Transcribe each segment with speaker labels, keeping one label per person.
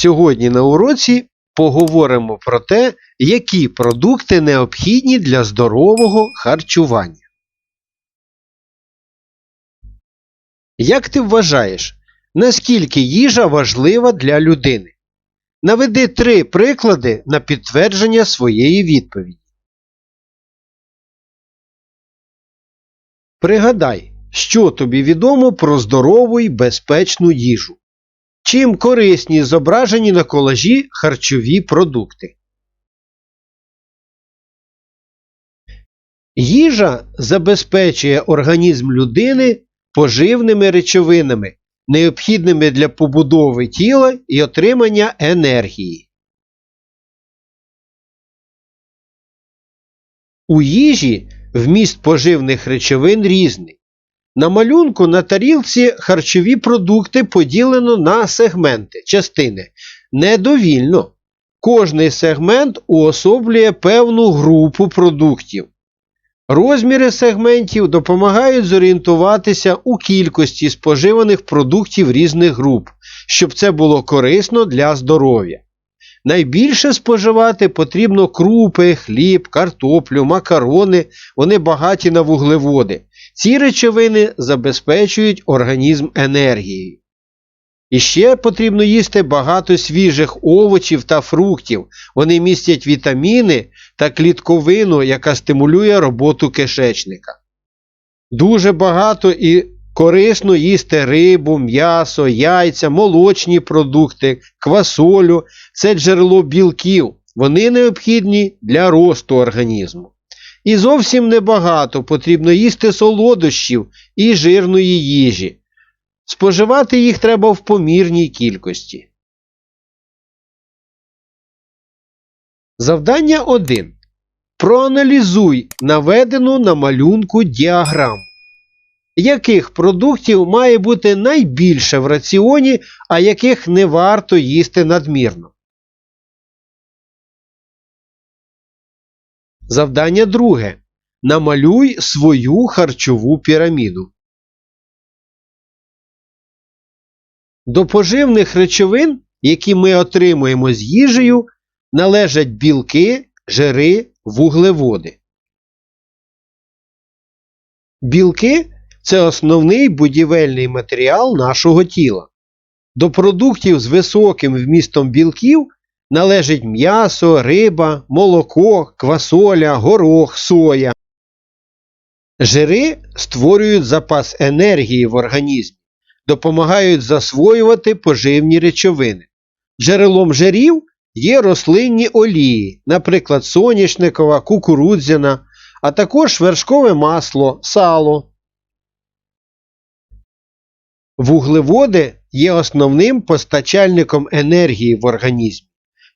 Speaker 1: Сьогодні на уроці поговоримо про те, які продукти необхідні для здорового харчування. Як ти вважаєш, наскільки їжа важлива для людини? Наведи три приклади на підтвердження своєї відповіді. Пригадай, що тобі відомо про здорову і безпечну їжу. Чим корисні зображені на колажі харчові продукти? Їжа забезпечує організм людини поживними речовинами, необхідними для побудови тіла і отримання енергії. У їжі вміст поживних речовин різний. На малюнку на тарілці харчові продукти поділено на сегменти, частини. Недовільно. Кожний сегмент уособлює певну групу продуктів. Розміри сегментів допомагають зорієнтуватися у кількості споживаних продуктів різних груп, щоб це було корисно для здоров'я. Найбільше споживати потрібно крупи, хліб, картоплю, макарони, вони багаті на вуглеводи. Ці речовини забезпечують організм енергією. І ще потрібно їсти багато свіжих овочів та фруктів. Вони містять вітаміни та клітковину, яка стимулює роботу кишечника. Дуже багато і корисно їсти рибу, м'ясо, яйця, молочні продукти, квасолю це джерело білків. Вони необхідні для росту організму. І зовсім небагато потрібно їсти солодощів і жирної їжі. Споживати їх треба в помірній кількості. Завдання 1. Проаналізуй наведену на малюнку діаграму. Яких продуктів має бути найбільше в раціоні, а яких не варто їсти надмірно? Завдання друге. Намалюй свою харчову піраміду. До поживних речовин, які ми отримуємо з їжею, належать білки, жири, вуглеводи. Білки це основний будівельний матеріал нашого тіла. До продуктів з високим вмістом білків належить м'ясо, риба, молоко, квасоля, горох, соя. Жири створюють запас енергії в організмі, допомагають засвоювати поживні речовини. Джерелом жирів є рослинні олії, наприклад, соняшникова, кукурудзяна, а також вершкове масло, сало. Вуглеводи є основним постачальником енергії в організмі.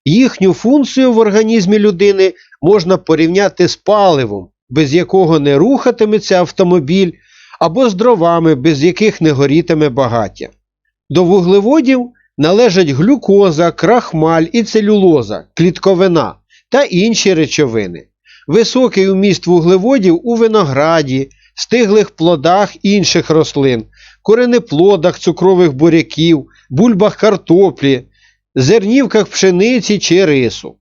Speaker 1: Їхню функцію в організмі людини можна порівняти з паливом, без якого не рухатиметься автомобіль, або з дровами, без яких не горітиме багаття. До вуглеводів належать глюкоза, крахмаль і целюлоза, клітковина та інші речовини. Високий уміст вуглеводів у винограді, стиглих плодах інших рослин, коренеплодах цукрових буряків, бульбах картоплі, зернівках пшениці чи рису.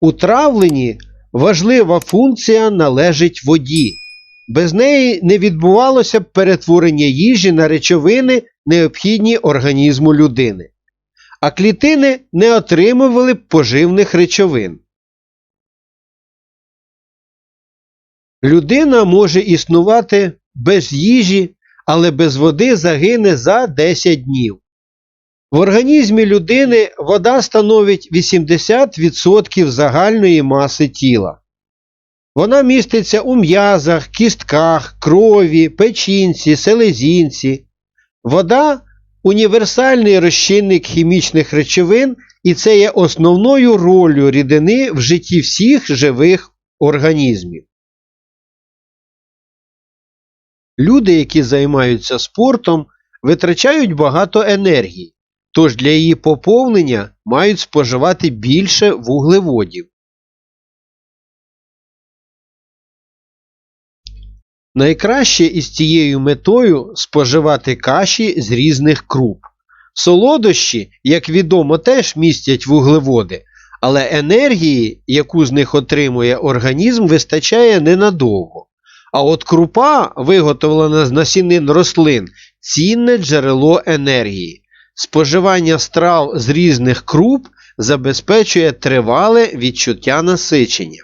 Speaker 1: У травленні важлива функція належить воді. Без неї не відбувалося б перетворення їжі на речовини, необхідні організму людини. А клітини не отримували б поживних речовин. Людина може існувати без їжі, але без води загине за 10 днів. В організмі людини вода становить 80% загальної маси тіла. Вона міститься у м'язах, кістках, крові, печінці, селезінці. Вода універсальний розчинник хімічних речовин, і це є основною ролью рідини в житті всіх живих організмів. Люди, які займаються спортом, витрачають багато енергії, тож для її поповнення мають споживати більше вуглеводів. Найкраще із цією метою споживати каші з різних круп. Солодощі, як відомо, теж містять вуглеводи, але енергії, яку з них отримує організм, вистачає ненадовго. А от крупа, виготовлена з насінин рослин, цінне джерело енергії. Споживання страв з різних круп забезпечує тривале відчуття насичення.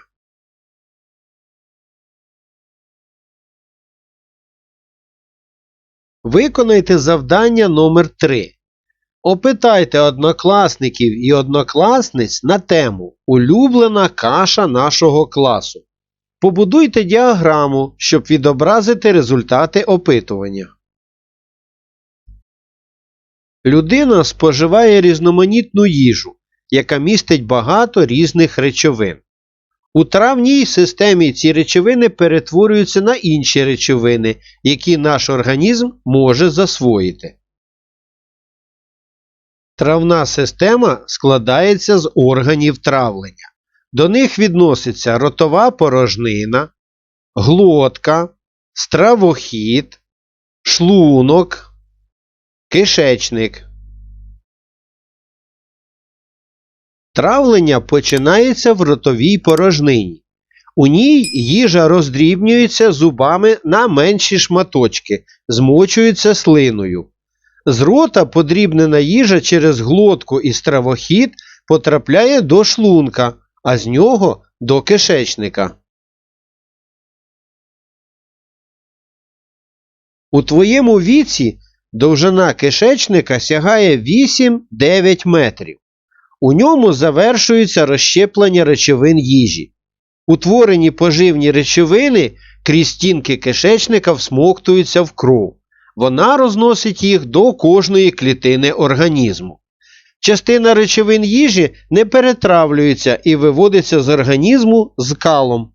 Speaker 1: Виконайте завдання номер 3 Опитайте однокласників і однокласниць на тему Улюблена каша нашого класу. Побудуйте діаграму, щоб відобразити результати опитування. Людина споживає різноманітну їжу, яка містить багато різних речовин. У травній системі ці речовини перетворюються на інші речовини, які наш організм може засвоїти. Травна система складається з органів травлення. До них відноситься ротова порожнина, глотка, стравохід, шлунок, кишечник. Травлення починається в ротовій порожнині. У ній їжа роздрібнюється зубами на менші шматочки, змочується слиною. З рота подрібнена їжа через глотку і стравохід потрапляє до шлунка, а з нього до кишечника. У твоєму віці довжина кишечника сягає 8-9 метрів. У ньому завершується розщеплення речовин їжі. Утворені поживні речовини крізь стінки кишечника всмоктуються в кров. Вона розносить їх до кожної клітини організму. Частина речовин їжі не перетравлюється і виводиться з організму з калом.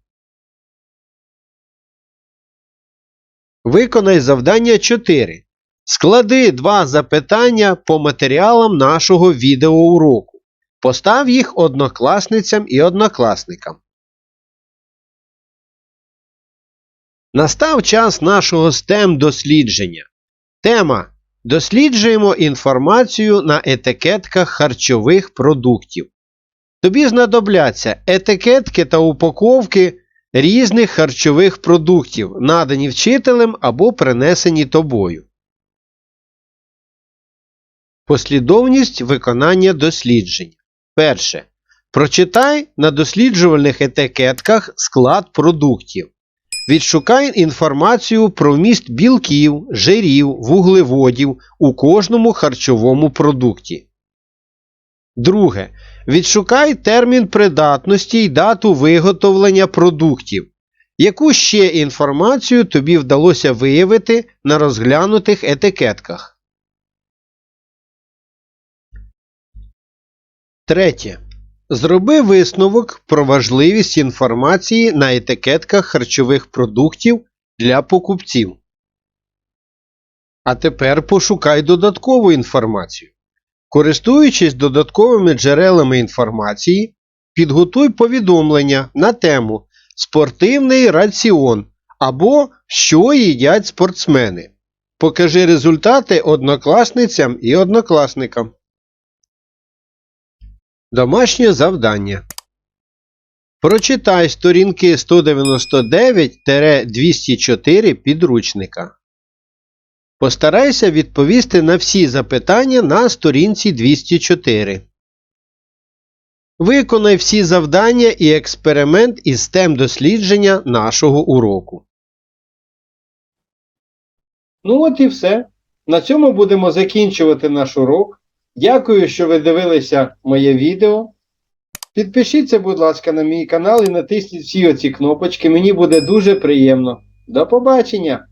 Speaker 1: Виконай завдання 4. Склади два запитання по матеріалам нашого відеоуроку. Постав їх однокласницям і однокласникам. Настав час нашого STEM дослідження. Тема Досліджуємо інформацію на етикетках харчових продуктів. Тобі знадобляться етикетки та упаковки різних харчових продуктів, надані вчителем або принесені тобою. Послідовність виконання досліджень. Перше. Прочитай на досліджувальних етикетках склад продуктів. Відшукай інформацію про вміст білків, жирів, вуглеводів у кожному харчовому продукті. Друге. Відшукай термін придатності й дату виготовлення продуктів. Яку ще інформацію тобі вдалося виявити на розглянутих етикетках? Третє. Зроби висновок про важливість інформації на етикетках харчових продуктів для покупців. А тепер пошукай додаткову інформацію. Користуючись додатковими джерелами інформації, підготуй повідомлення на тему Спортивний раціон або Що їдять спортсмени. Покажи результати однокласницям і однокласникам. Домашнє завдання. Прочитай сторінки 199-204 підручника. Постарайся відповісти на всі запитання на сторінці 204. Виконай всі завдання і експеримент із тем дослідження нашого уроку. Ну от і все. На цьому будемо закінчувати наш урок. Дякую, що ви дивилися моє відео. Підпишіться, будь ласка, на мій канал і натисніть всі оці кнопочки. Мені буде дуже приємно. До побачення!